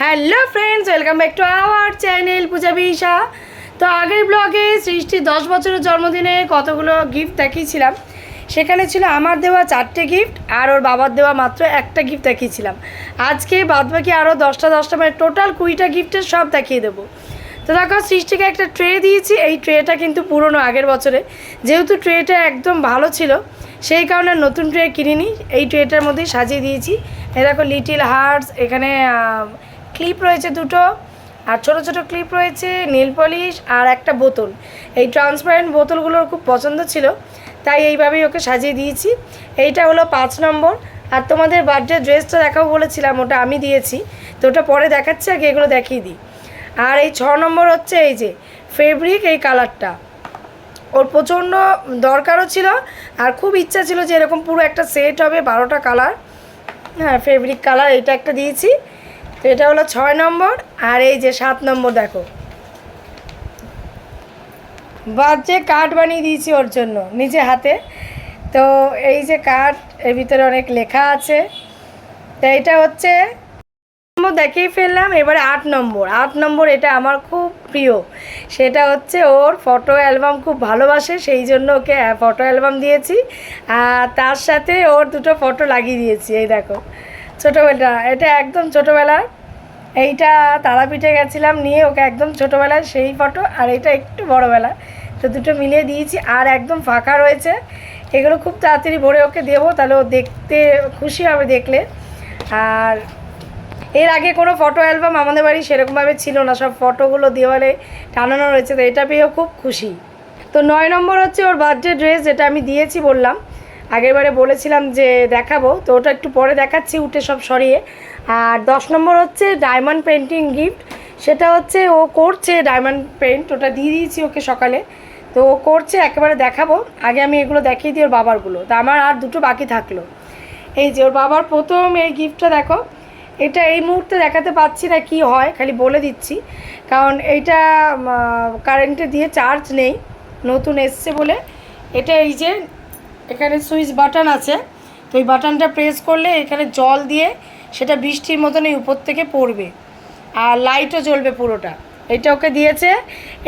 Hello friends welcome back to our channel Puja বিশা তো আগের ব্লগে সৃষ্টির দশ বছরের জন্মদিনে কতগুলো গিফট দেখিয়েছিলাম? সেখানে ছিল আমার দেওয়া চারটে গিফট আর ওর বাবার দেওয়া মাত্র একটা গিফট দেখিয়েছিলাম। আজকে বাদ বাকি আরও দশটা দশটা মানে টোটাল কুড়িটা গিফটের সব দেখিয়ে দেবো। তো দেখো, সৃষ্টিকে একটা ট্রে দিয়েছি। এই ট্রেটা কিন্তু পুরনো আগের বছরে। যেহেতু ট্রেটা একদম ভালো ছিল, সেই কারণে নতুন ট্রে কিনিনি। এই ট্রেটার মধ্যেই সাজিয়ে দিয়েছি। এ দেখো লিটিল হার্টস এখানে ক্লিপ রয়েছে দুটো, আর ছোট ছোট ক্লিপ রয়েছে নীল পলিশ আর একটা বোতল। এই ট্রান্সপারেন্ট বোতলগুলোর খুব পছন্দ ছিল, তাই এইভাবেই ওকে সাজিয়ে দিয়েছি। এইটা হলো পাঁচ নম্বর, আর তোমাদের বার্থডে ড্রেসটা দেখাবো বলেছিলাম, ওটা আমি দিয়েছি, তো ওটা পরে দেখাচ্ছি, আগে এগুলো দেখিয়ে দিই। আর এই ছ নম্বর হচ্ছে এই যে ফেব্রিক এই কালারটা ওর প্রচণ্ড দরকারও ছিল, আর খুব ইচ্ছা ছিল যে এরকম পুরো একটা সেট হবে, বারোটা কালার হ্যাঁ ফেব্রিক কালার এটা একটা দিয়েছি। এটা হলো ছয় নম্বর, আর এই যে সাত নম্বর দেখো। বাজে কার্ড বানিয়ে দিয়েছি ওর জন্য, নিজে হাতে। তো এই যে কার্ড এর ভিতরে অনেক লেখা আছে। তো এটা হচ্ছে, নম্বর দেখেই ফেললাম, এবারে আট নম্বর। আট নম্বর এটা আমার খুব প্রিয়। সেটা হচ্ছে ওর ফটো অ্যালবাম খুব ভালোবাসে, সেই জন্য ওকে ফটো অ্যালবাম দিয়েছি। আর তার সাথে ওর দুটো ফটো লাগিয়ে দিয়েছি, এই দেখো। ছোটোবেলা, এটা একদম ছোটোবেলার এইটা তারাপীঠে গেছিলাম, নিয়ে ওকে একদম ছোটোবেলায় সেই ফটো আর এটা একটু বড়োবেলা। তো দুটো মিলিয়ে দিয়েছি, আর একদম ফাঁকা রয়েছে। এগুলো খুব তাড়াতাড়ি ভরে ওকে দেবো, তাহলে ও দেখতে খুশি হবে দেখলে। আর এর আগে কোনো ফটো অ্যালবাম আমাদের বাড়ি সেরকমভাবে ছিল না, সব ফটোগুলো দেওয়ালে টানানো রয়েছে, তো এটা পেয়েও খুব খুশি। তো নয় নম্বর হচ্ছে ওর বার্থডে ড্রেস যেটা আমি দিয়েছি বললাম। আগেরবারে বলেছিলাম যে দেখাবো, তো ওটা একটু পরে দেখাচ্ছি, উঠে সব সরিয়ে। আর দশ নম্বর হচ্ছে ডায়মন্ড পেন্টিং গিফট সেটা হচ্ছে ও করছে ডায়মন্ড পেন্ট ওটা দিয়ে দিয়েছি ওকে সকালে। তো ও করছে, একেবারে দেখাবো। আগে আমি এগুলো দেখিয়ে দিই ওর বাবারগুলো। তা আমার আর দুটো বাকি থাকল। এই যে ওর বাবার প্রথম এই গিফটটা দেখো। এটা এই মুহূর্তে দেখাতে পাচ্ছি না কি হয়, খালি বলে দিচ্ছি। কারণ এইটা কারেন্টে দিয়ে চার্জ নেই। নতুন এসছে বলে। এটা এই যে, এখানে সুইচ বাটন আছে। তো এই বাটনটা প্রেস করলে এখানে জল দিয়ে সেটা বৃষ্টির মতন এই উপর থেকে পড়বে। আর লাইটও জ্বলবে পুরোটা। এটা ওকে দিয়েছে।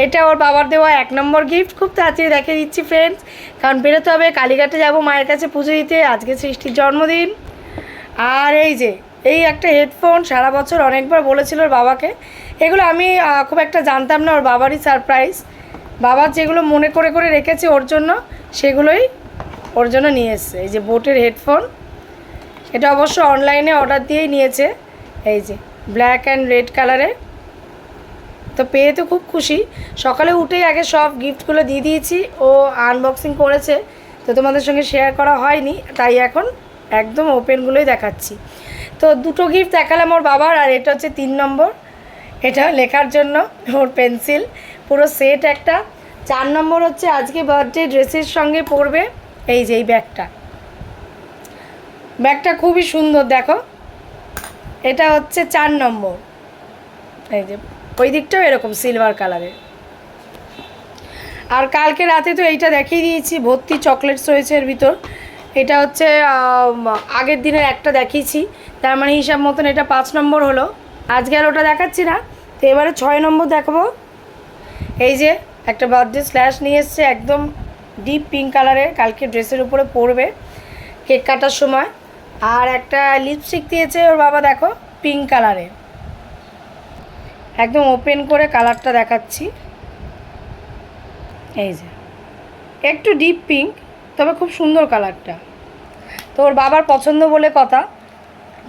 এটা ওর বাবার দেওয়া এক নম্বর গিফট খুব তাড়াতাড়ি দেখে দিচ্ছি ফ্রেন্ডস কারণ বেরোতে হবে, কালীঘাটে যাব, মায়ের কাছে পুজো দিতে। আজকে সৃষ্টির জন্মদিন। আর এই যে, এই একটা হেডফোন সারা বছর অনেকবার বলেছিল ওর বাবাকে। এগুলো আমি খুব একটা জানতাম না, ওর বাবারই সারপ্রাইজ বাবার যেগুলো মনে করে করে রেখেছে ওর জন্য, সেগুলোই ওর জন্য নিয়ে এসছে। এই যে বোটের হেডফোন এটা অবশ্য অনলাইনে অর্ডার দিয়েই নিয়েছে। এই যে ব্ল্যাক অ্যান্ড রেড কালারের তো পেয়ে তো খুব খুশি। সকালে উঠেই আগে সব গিফটগুলো দিয়ে দিয়েছি। ও আনবক্সিং করেছে। তো তোমাদের সঙ্গে শেয়ার করা হয়নি। তাই এখন একদম ওপেনগুলোই দেখাচ্ছি। তো দুটো গিফট দেখালাম ওর বাবার, আর এটা হচ্ছে তিন নম্বর। এটা লেখার জন্য ওর পেন্সিল পুরো সেট একটা। চার নম্বর হচ্ছে আজকে বার্থডে ড্রেসের সঙ্গে পরবে। এই যে, এই ব্যাগটা। ব্যাগটা খুবই সুন্দর, দেখো। এটা হচ্ছে চার নম্বর। এই যে, ওই দিকটাও এরকম সিলভার কালারের আর কালকে রাতে তো এইটা দেখিয়ে দিয়েছি, ভর্তি চকলেটস রয়েছে এর ভিতর। এটা হচ্ছে আগের দিনের একটা দেখিয়েছি। তার মানে হিসাব মতন এটা পাঁচ নম্বর হলো। আজকে আর ওটা দেখাচ্ছি না। তো এবারে ছয় নম্বর দেখাবো। এই যে, একটা বার্থডে স্ল্যাশ নিয়ে এসছে, একদম ডিপ পিঙ্ক কালারের কালকে ড্রেসের উপরে পরবে। কেক কাটার সময়। আর একটা লিপস্টিক দিয়েছে ওর বাবা, দেখো পিঙ্ক কালারের একদম ওপেন করে কালারটা দেখাচ্ছি। এই যে, একটু ডিপ পিঙ্ক তবে খুব সুন্দর কালারটা তো ওর বাবার পছন্দ বলে কথা।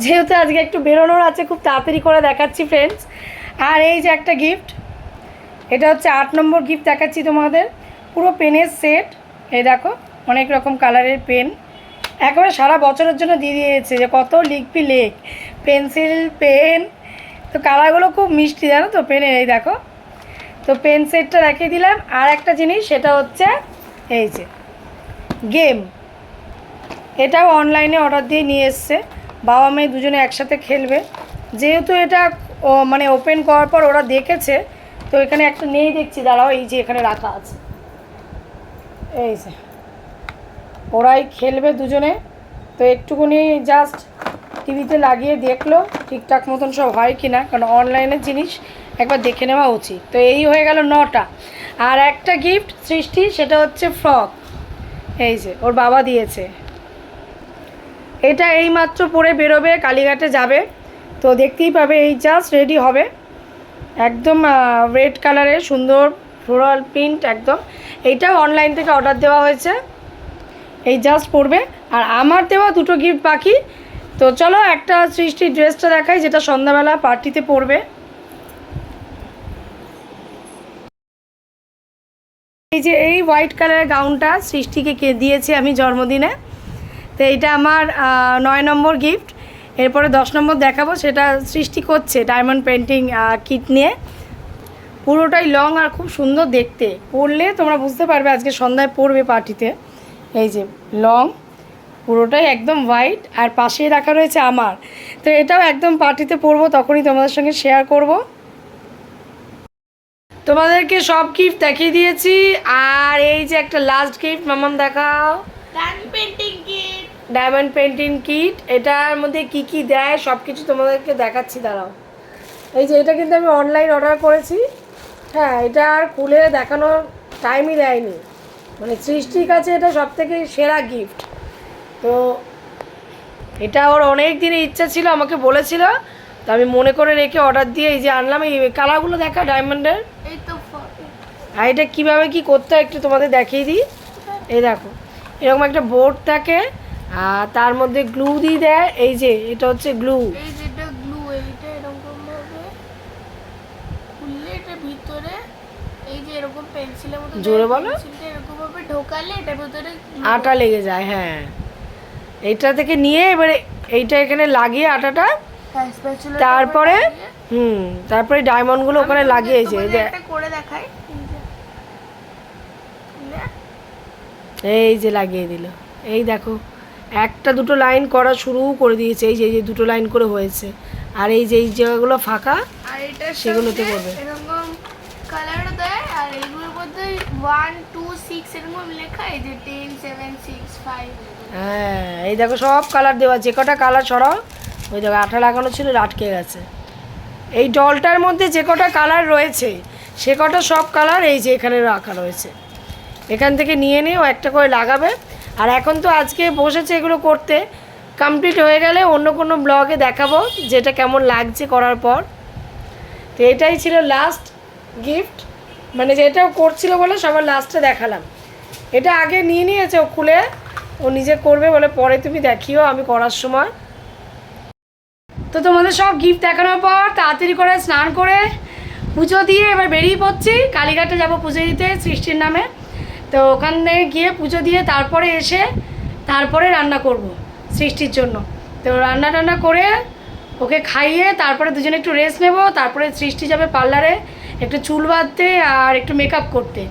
যেহেতু আজকে একটু বেরোনোর আছে, খুব তাড়াতাড়ি করে দেখাচ্ছি ফ্রেন্ডস আর এই যে একটা গিফট এটা হচ্ছে আট নম্বর গিফট দেখাচ্ছি তোমাদের। পুরো পেনের সেট এই দেখো, অনেক রকম কালারের পেন একেবারে সারা বছরের জন্য দিয়ে দিয়েছে যে কত লিখবি লেখ। পেন্সিল, পেন, তো কালারগুলো খুব মিষ্টি, জানো তো, পেনের, এই দেখো। তো পেন সেটটা দেখিয়ে দিলাম। আর একটা জিনিস, সেটা হচ্ছে, এই যে, গেম। এটাও অনলাইনে অর্ডার দিয়ে নিয়ে এসছে। বাবা মেয়ে দুজনে একসাথে খেলবে। যেহেতু এটা মানে ওপেন করার পর ওরা দেখেছে, তো এখানে একটা নেই দেখছি, দাঁড়াও, এই যে এখানে রাখা আছে। এই যে ওরাই খেলবে দুজনে। তো একটুকুনি জাস্ট টিভিতে লাগিয়ে দেখল, ঠিকঠাক মতন সব হয় কি না, কারণ অনলাইনের জিনিস একবার দেখে নেওয়া উচিত। তো এই হয়ে গেল নটা। আর একটা গিফট সৃষ্টি, সেটা হচ্ছে ফ্রক এই যে, ওর বাবা দিয়েছে। এটা এই মাত্র পরে বেরোবে, কালীঘাটে যাবে। তো দেখতেই পাবে এই জাস্ট রেডি হবে। একদম রেড কালারের সুন্দর ফ্লোরাল প্রিন্ট একদম। এইটাও অনলাইন থেকে অর্ডার দেওয়া হয়েছে। এই জাস্ট পড়বে। আর আমার দেওয়া দুটো গিফট বাকি। তো চলো একটা সৃষ্টির ড্রেসটা দেখাই, যেটা সন্ধ্যাবেলা পার্টিতে পরবে এই যে এই হোয়াইট কালারের গাউনটা সৃষ্টিকে কে দিয়েছি আমি জন্মদিনে। তো এইটা আমার নয় নম্বর গিফট এরপরে দশ নম্বর দেখাবো, সেটা সৃষ্টি করছে ডায়মন্ড পেন্টিং কিট নিয়ে। পুরোটাই লং আর খুব সুন্দর দেখতে। পড়লে তোমরা বুঝতে পারবে আজকে সন্ধ্যায় পড়বে পার্টিতে এই যে লং পুরোটাই একদম হোয়াইট আর পাশেই রাখা রয়েছে আমার। তো এটাও একদম পার্টিতে পরবো তখনই তোমাদের সঙ্গে শেয়ার করব। তোমাদেরকে সব গিফট দেখিয়ে দিয়েছি আর এই যে একটা লাস্ট গিফট মামাম দেখাও। ডায়মন্ড পেন্টিং কিট এটার মধ্যে কি কি দেয় সব কিছু তোমাদেরকে দেখাচ্ছি দাঁড়াও। এই যে এটা কিন্তু আমি অনলাইন অর্ডার করেছি। হ্যাঁ এটা আর খুলে দেখানোর টাইমই দেয়নি। মানে সৃষ্টির কাছে এটা সব থেকে সেরা গিফট তো এটা ওর অনেক দিনের ইচ্ছা ছিল আমাকে বলেছিল। তো আমি মনে করে রেখে অর্ডার দিয়ে এই যে আনলাম এই কালারগুলো দেখা ডায়মন্ডের আর এটা কীভাবে কি করতে হয় একটু তোমাদের দেখিয়ে দিই। এই দেখো এরকম একটা বোর্ড থাকে আর তার মধ্যে গ্লু দিয়ে দেয়। এই যে এটা হচ্ছে গ্লু জোরে বলো। ঢোকালে এটার ভিতরে আটা লেগে যায় হ্যাঁ। এটা থেকে নিয়ে এবারে এইটা এখানে লাগিয়ে আটাটা হ্যাঁ, তারপরে হুম তারপরে ডায়মন্ডগুলো ওখানে লাগিয়েছে এই তোমাদের যে করে দেখাই এই যে। লাগিয়ে দিল। এই দেখো একটা দুটো লাইন করা শুরু করে দিয়েছে এই যে এই যে দুটো লাইন করে হয়েছে। আর এই যে এই জায়গাগুলো ফাঁকা সেগুলোতে করবে। এরকম কালার দেয় আর ওয়ান টু সিক্স এরকম লেখা, এই যে টেন সেভেন সিক্স ফাইভ হ্যাঁ এই দেখো সব কালার দেওয়া যে কটা কালার সরাও। ওই দেখো, আঠা লাগানো ছিল আটকে গেছে। এই ডলটার মধ্যে যে কটা কালার রয়েছে, সে কটা সব কালার এই যে এখানে রাখা রয়েছে। এখান থেকে নিয়ে নিয়ে একটা করে লাগাবে। আর এখন তো আজকে বসেছে এগুলো করতে। কমপ্লিট হয়ে গেলে অন্য কোনো ব্লগে দেখাবো, যেটা কেমন লাগছে করার পর। তো এটাই ছিল লাস্ট গিফট মানে যেটা ও করছিল বলে সবার লাস্টে দেখালাম। এটা আগে নিয়ে নিয়েছে ও খুলে, ও নিজে করবে বলে পরে তুমি দেখিও, আমি করার সময়। তো তোমাদের সব গিফট দেখানোর পর তাড়াতাড়ি করে স্নান করে পুজো দিয়ে এবার বেরিয়ে পড়ছি। কালীঘাটে যাব পুজো দিতে, সৃষ্টির নামে। তো ওখানে গিয়ে পুজো দিয়ে তারপরে এসে তারপরে রান্না করব সৃষ্টির জন্য। তো রান্না টান্না করে ওকে খাইয়ে তারপরে দুজনে একটু রেস্ট নেব, তারপরে সৃষ্টি যাবে পার্লারে। একটু চুল বাঁধতে আর একটু মেকআপ করতে।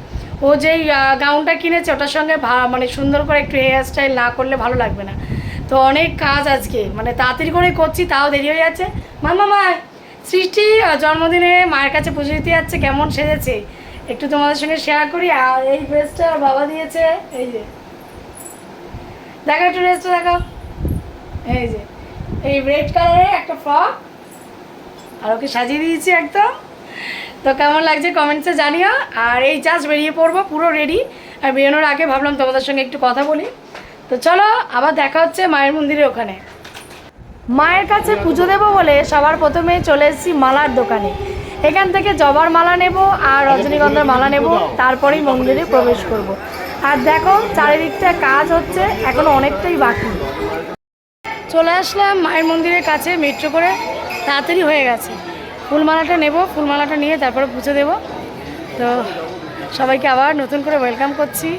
ও যেই গাউনটা কিনেছে, ওটার সঙ্গে মানে সুন্দর করে একটু হেয়ার স্টাইল না করলে ভালো লাগবে না। তো অনেক কাজ আজকে মানে তাড়াতাড়ি করে করছি, তাও দেরি হয়ে যাচ্ছে। মামা, মা, সৃষ্টি জন্মদিনে মায়ের কাছে পুজো দিতে যাচ্ছে, কেমন সেজেছে? একটু তোমাদের সঙ্গে শেয়ার করি। আর এই ড্রেসটা বাবা দিয়েছে, এই যে। দেখো একটু ড্রেসটা দেখো এই যে, এই রেড কালারের একটা ফ্রক আর ওকে সাজিয়ে দিয়েছি একদম। তো কেমন লাগছে কমেন্টসে জানিও। আর এই জাস্ট বেরিয়ে পড়ব, পুরো রেডি আর বেরোনোর আগে ভাবলাম তোমাদের সঙ্গে একটু কথা বলি। তো চলো, আবার দেখা হচ্ছে মায়ের মন্দিরে ওখানে। মায়ের কাছে পুজো দেবো বলে সবার প্রথমে চলে এসেছি মালার দোকানে। এখান থেকে জবার মালা নেব আর রজনীগন্ধার মালা নেব, তারপরেই মন্দিরে প্রবেশ করব। আর দেখো, চারিদিকটা কাজ হচ্ছে, এখনও অনেকটাই বাকি। চলে আসলাম মায়ের মন্দিরের কাছে মেট্রো করে। তাড়াতাড়ি হয়ে গেছে। ফুলমালাটা নেব, ফুলমালাটা নিয়ে তারপরে পুজো দেব। তো সবাইকে আবার নতুন করে ওয়েলকাম করছি।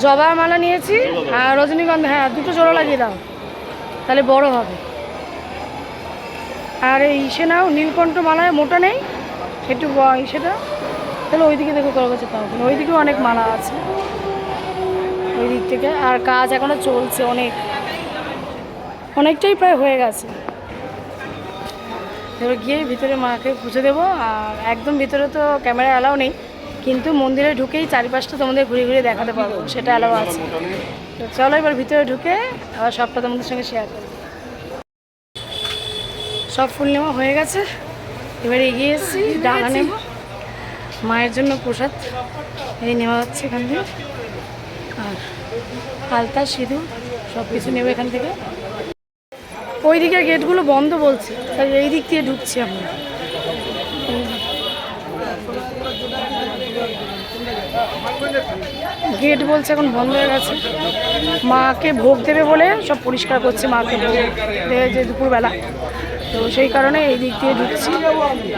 জবার মালা নিয়েছি, আর রজনীগন্ধা হ্যাঁ দুটো জোড়া লাগিয়ে দাও, তাহলে বড় হবে। আর এই ইসে নাও, নীলকণ্ঠ মালায় মোটা নেই, একটু ব- ইসে দাও তাহলে ওইদিকে দেখো কারও কাছে না ওইদিকেও অনেক মালা আছে। ওই দিক থেকে, আর কাজ এখনও চলছে অনেক। অনেকটাই প্রায় হয়ে গেছে। এবার গিয়ে ভিতরে মাকে পুজো দেবো আর একদম ভিতরে তো ক্যামেরা অ্যালাউ নেই কিন্তু মন্দিরে ঢুকেই চারিপাশটা তোমাদের ঘুরে ঘুরে দেখাতে পারব সেটা অ্যালাউ আছে। তো চলো এবার ভিতরে ঢুকে আবার সবটা তোমাদের সঙ্গে শেয়ার করব। সব ফুল নেওয়া হয়ে গেছে এবার এগিয়ে এসেছি ডালা নেব মায়ের জন্য প্রসাদ এই নেওয়া হচ্ছে এখান থেকে। আর আলতা সিঁদুর সব কিছু নেবে এখান থেকে। ওই দিকের গেটগুলো বন্ধ বলছে, তাই এই দিক দিয়ে ঢুকছি আমরা। গেট বলছে এখন বন্ধ হয়ে গেছে। মাকে ভোগ দেবে বলে সব পরিষ্কার করছে মাকে যে দুপুরবেলা। তো সেই কারণে এই দিক দিয়ে ঢুকছি।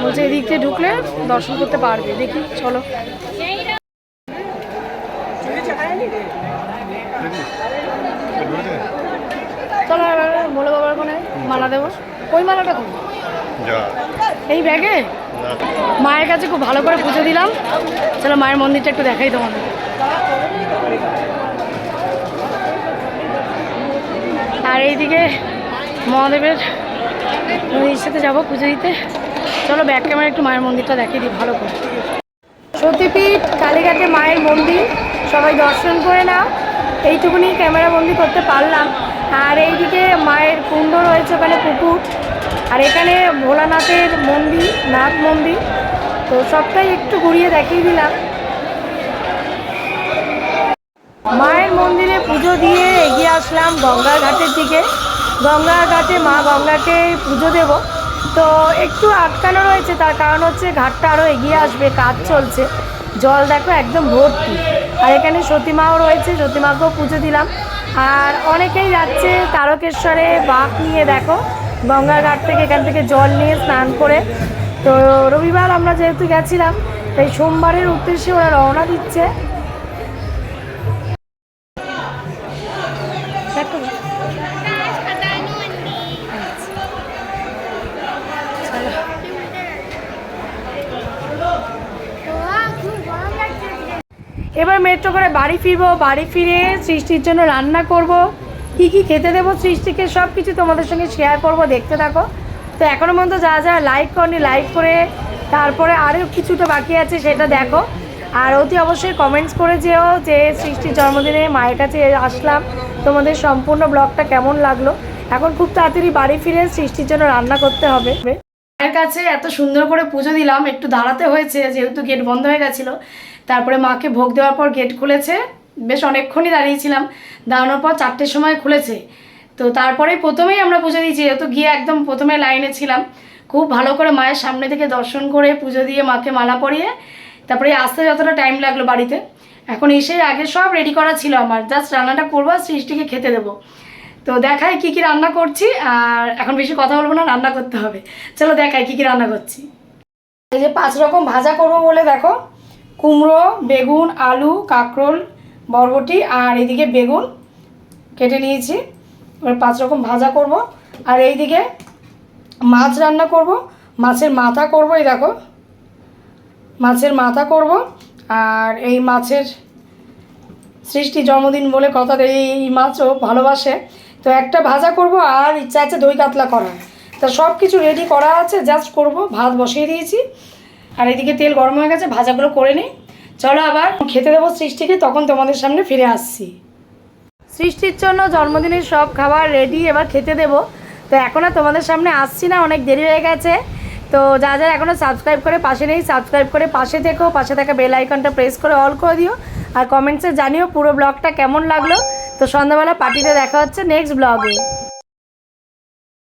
বলছে এই দিক দিয়ে ঢুকলে দর্শন করতে পারবে। দেখি, চলো এবার বলে বাবার ওখানে মালা দেবো ওই মালাটা কোন এই ব্যাগে? মায়ের কাছে খুব ভালো করে পুজো দিলাম। চলো মায়ের মন্দিরটা একটু দেখাই তোমাদের। আর এইদিকে মহাদেবের নদীর সাথে যাব পুজো দিতে। চলো ব্যাক ক্যামেরা একটু মায়ের মন্দিরটা দেখিয়ে দিই ভালো করে। সতীপীঠ কালীঘাটে মায়ের মন্দির। সবাই দর্শন করে নাও। এইটুকুনি ক্যামেরা বন্দি করতে পারলাম। আর এইদিকে মায়ের কুণ্ড রয়েছে ওখানে পুকুর। আর এখানে ভোলানাথের মন্দির, নাথ মন্দির। তো সবটাই একটু ঘুরিয়ে দেখিয়ে দিলাম। মায়ের মন্দিরে পুজো দিয়ে এগিয়ে আসলাম গঙ্গার ঘাটের দিকে। গঙ্গার ঘাটে মা গঙ্গাকে পুজো দেব। তো একটু আটকানো রয়েছে, তার কারণ হচ্ছে ঘাটটা আরও এগিয়ে আসবে, কাজ চলছে। জল দেখো একদম ভর্তি। আর এখানে সতীমাও রয়েছে, সতীমাকেও পুজো দিলাম। আর অনেকেই যাচ্ছে তারকেশ্বরে বাঁক নিয়ে, দেখো। গঙ্গার ঘাট থেকে এখান থেকে জল নিয়ে স্নান করে। তো রবিবার আমরা যেহেতু গেছিলাম, তাই সোমবারের উদ্দেশ্যে ওরা রওনা দিচ্ছে। এবার মেট্রো করে বাড়ি ফিরবো, বাড়ি ফিরে সৃষ্টির জন্য রান্না করব। কি কি খেতে দেবো, সৃষ্টিকে সব কিছু তোমাদের সঙ্গে শেয়ার করব, দেখতে থাকো। তো এখনও পর্যন্ত যা যা লাইক করনি লাইক করে তারপরে আরও কিছুটা বাকি আছে সেটা দেখো। আর অতি অবশ্যই কমেন্টস করে যেও যে সৃষ্টির জন্মদিনে মায়ের কাছে আসলাম। তোমাদের সম্পূর্ণ ব্লগটা কেমন লাগল? এখন খুব তাড়াতাড়ি বাড়ি ফিরে সৃষ্টির জন্য রান্না করতে হবে। মায়ের কাছে এত সুন্দর করে পুজো দিলাম, একটু দাঁড়াতে হয়েছে, যেহেতু গেট বন্ধ হয়ে গেছিল। তারপরে মাকে ভোগ দেওয়ার পর গেট খুলেছে। বেশ অনেকক্ষণই দাঁড়িয়েছিলাম। দাঁড়ানোর পর চারটের সময় খুলেছে। তো তারপরে প্রথমেই আমরা পুজো দিয়েছি, যেহেতু গিয়ে একদম প্রথমে লাইনে ছিলাম, খুব ভালো করে মায়ের সামনে থেকে দর্শন করে পুজো দিয়ে মাকে মালা পরিয়ে তারপরে আসতে যতটা টাইম লাগল বাড়িতে। এখন এসে আগে সব রেডি করা ছিল আমার। জাস্ট রান্নাটা করব আর সৃষ্টিকে খেতে দেবো। তো দেখায় কি কি রান্না করছি, আর এখন বেশি কথা বলব না, রান্না করতে হবে। চলো দেখায় কি কি রান্না করছি। এই যে পাঁচ রকম ভাজা করব বলে দেখো। কুমড়ো, বেগুন, আলু, কাঁকরোল বরবটি আর এদিকে বেগুন কেটে নিয়েছি। এবার পাঁচ রকম ভাজা করব। আর এইদিকে মাছ রান্না করব। মাছের মাথা করব, এই দেখো। মাছের মাথা করব। আর এই মাছের সৃষ্টি জন্মদিন বলে কথা এই মাছও ভালোবাসে। তো একটা ভাজা করব আর ইচ্ছা আছে দই কাতলা করার। তা সব কিছু রেডি করা আছে জাস্ট করব, ভাত বসিয়ে দিয়েছি। আর এদিকে তেল গরম হয়ে গেছে, ভাজাগুলো করে নিই। চলো আবার খেতে দেবো সৃষ্টিকে, তখন তোমাদের সামনে ফিরে আসছি। সৃষ্টির জন্য জন্মদিনের সব খাবার রেডি এবার খেতে দেবো। তো এখন আর তোমাদের সামনে আসছি না, অনেক দেরি হয়ে গেছে। তো যা যা এখনও সাবস্ক্রাইব করে পাশে নেই সাবস্ক্রাইব করে পাশে থেকো, পাশে থাকা বেল আইকনটা প্রেস করে অল করে দিও। আর কমেন্টসে জানিও পুরো ব্লগটা কেমন লাগল। তো সন্ধ্যাবেলা পার্টিতে দেখা হচ্ছে নেক্সট ব্লগে